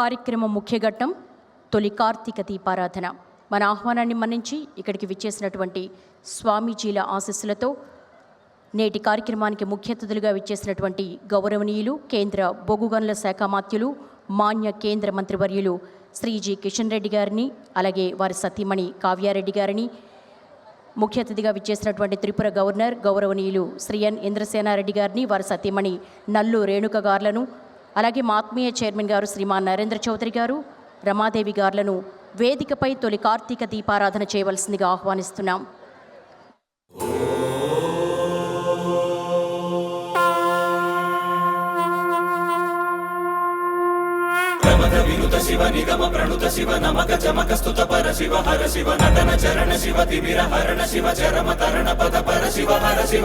కార్యక్రమం ముఖ్య ఘట్టం తొలి కార్తీక దీపారాధన. మన ఆహ్వానాన్ని మన్నించి ఇక్కడికి విచ్చేసినటువంటి స్వామీజీల ఆశీస్సులతో నేటి కార్యక్రమానికి ముఖ్య అతిథులుగా విచ్చేసినటువంటి గౌరవనీయులు కేంద్ర బొగుగనుల శాఖ మాత్యులు మాన్య కేంద్ర మంత్రివర్యులు శ్రీజీ కిషన్ రెడ్డి గారిని అలాగే వారి సతీమణి కావ్యారెడ్డి గారిని ముఖ్య అతిథిగా విచ్చేసినటువంటి త్రిపుర గవర్నర్ గౌరవనీయులు శ్రీ ఎన్ ఇంద్రసేనారెడ్డి గారిని వారి సతీమణి నల్లు రేణుక గారులను అలాగే మా ఆత్మీయ చైర్మన్ గారు శ్రీమాన్ నరేంద్ర చౌదరి గారు రమాదేవి గారులను వేదికపై తొలి కార్తీక దీపారాధన చేయవలసిందిగా ఆహ్వానిస్తున్నాం. వినుత శివ నిగమ ప్రణుత శివ నమక చమక స్తుత పర శివ హర శివ నటన చరణ శివ తిమిర హరణ శివ చరమ తరణ పద పర శివ హర శివ.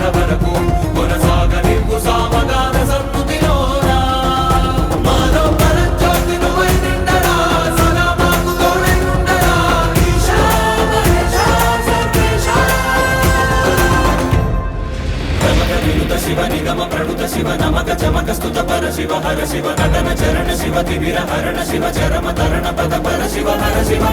అంటకనే కడవరకు కొనసాగనివ్వు సామగాన సన్నుతిలోన మాలో పరంజ్యోతి నువ్వై నిండరా సదా మాకు తోడై ఉండరా ఈశా వినుత శివ నిగమ ప్రణుత శివ నమక చమక స్తుత పర శివ హర శివ నటన చరణ శివ తిమిర హరణ శివ చరమ తరణ పద పర శివ హర శివ.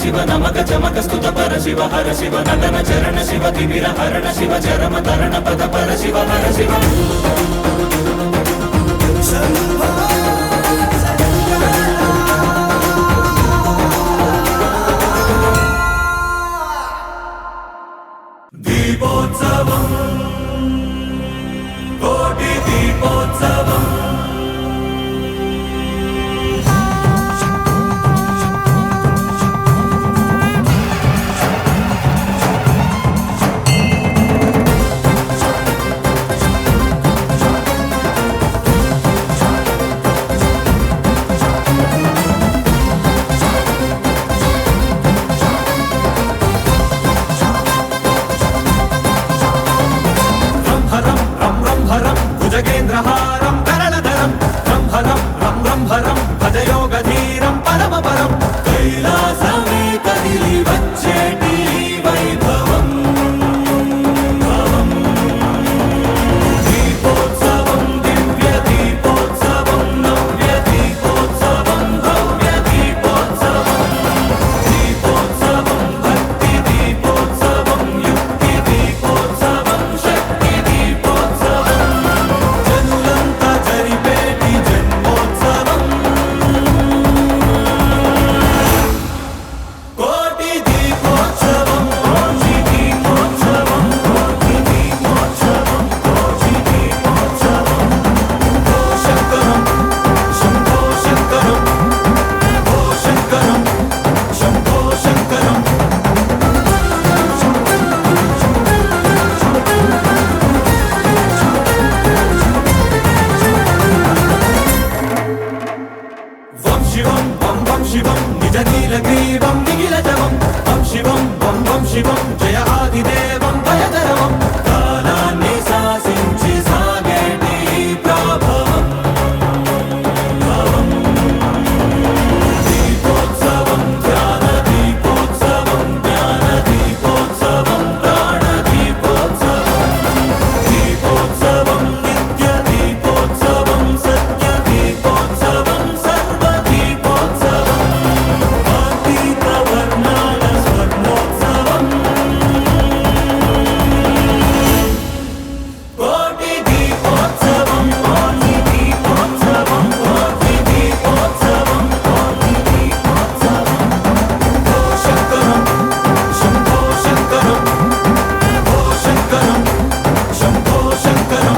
శివ నమక చమక స్తుత పర శివ హర శివ నటన చరణ శివ తిమిర హరణ శివ చరమ తరణ పద పర శివ హర శివ శివం నిజ నీల గ్రీవం నిఖిల జవం శివం వం శివం 가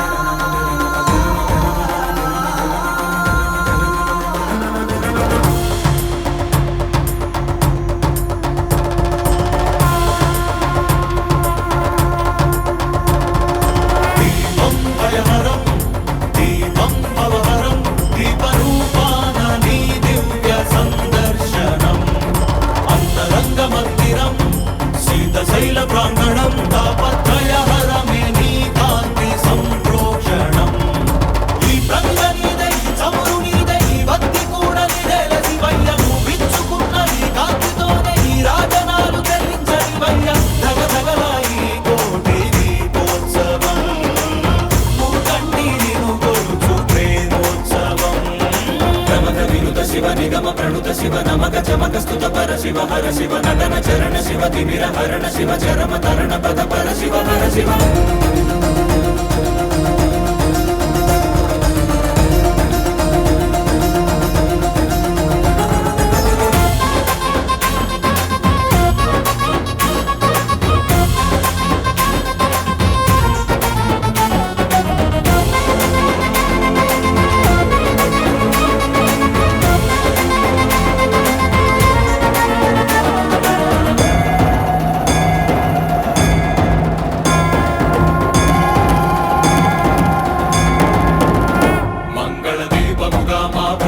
శివ హర శివ నటన చరణ శివ తిమిర హరణ శివ చరమ తరణ పద పర శివ హర శివ.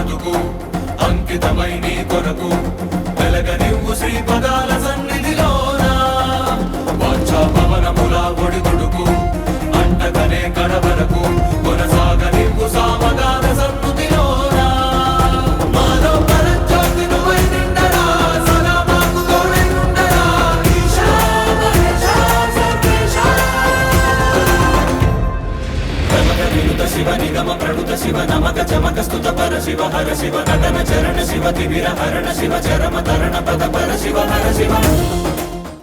బ్రతుకు అంకితమై నీ కొరకు వెలగ నివ్వు శ్రీ పదాల సన్నిధిలోన? వాంఛా పవనముల ఒడిదుడుకు అంటకనే కడవరకు కొనసాగ నివ్వు సామగాన సన్నుతిలోన శివ నిగమ ప్రణుత శివ నమక చమక స్తుత పర శివ హర శివ నటన చరణ శివ తిమిర హరణ శివ చరమ తరణ పద పర శివ హర శివ.